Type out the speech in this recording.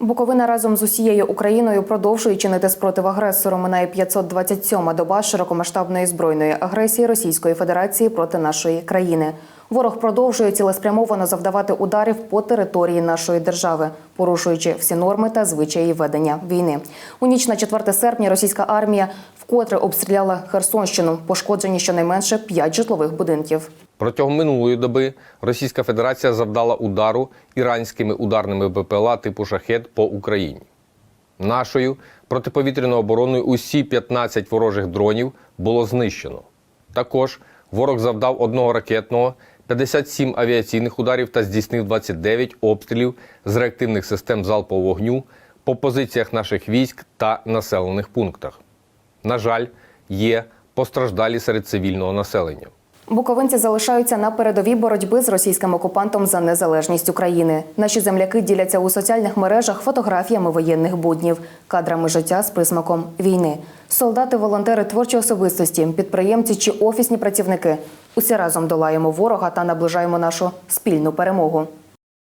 Буковина разом з усією Україною продовжує чинити спротив агресору. Минає 527-ма доба широкомасштабної збройної агресії Російської Федерації проти нашої країни. Ворог продовжує цілеспрямовано завдавати ударів по території нашої держави, порушуючи всі норми та звичаї ведення війни. У ніч на 4 серпня російська армія вкотре обстріляла Херсонщину. Пошкоджені щонайменше 5 житлових будинків. Протягом минулої доби Російська Федерація завдала удару іранськими ударними БПЛА типу шахет по Україні. Нашою протиповітряною обороною усі 15 ворожих дронів було знищено. Також ворог завдав одного ракетного, 57 авіаційних ударів та здійснив 29 обстрілів з реактивних систем залпового вогню по позиціях наших військ та населених пунктах. На жаль, є постраждалі серед цивільного населення. Буковинці залишаються на передовій боротьби з російським окупантом за незалежність України. Наші земляки діляться у соціальних мережах фотографіями воєнних буднів, кадрами життя з присмаком війни. Солдати, волонтери, творчі особистості, підприємці чи офісні працівники. Усі разом долаємо ворога та наближаємо нашу спільну перемогу.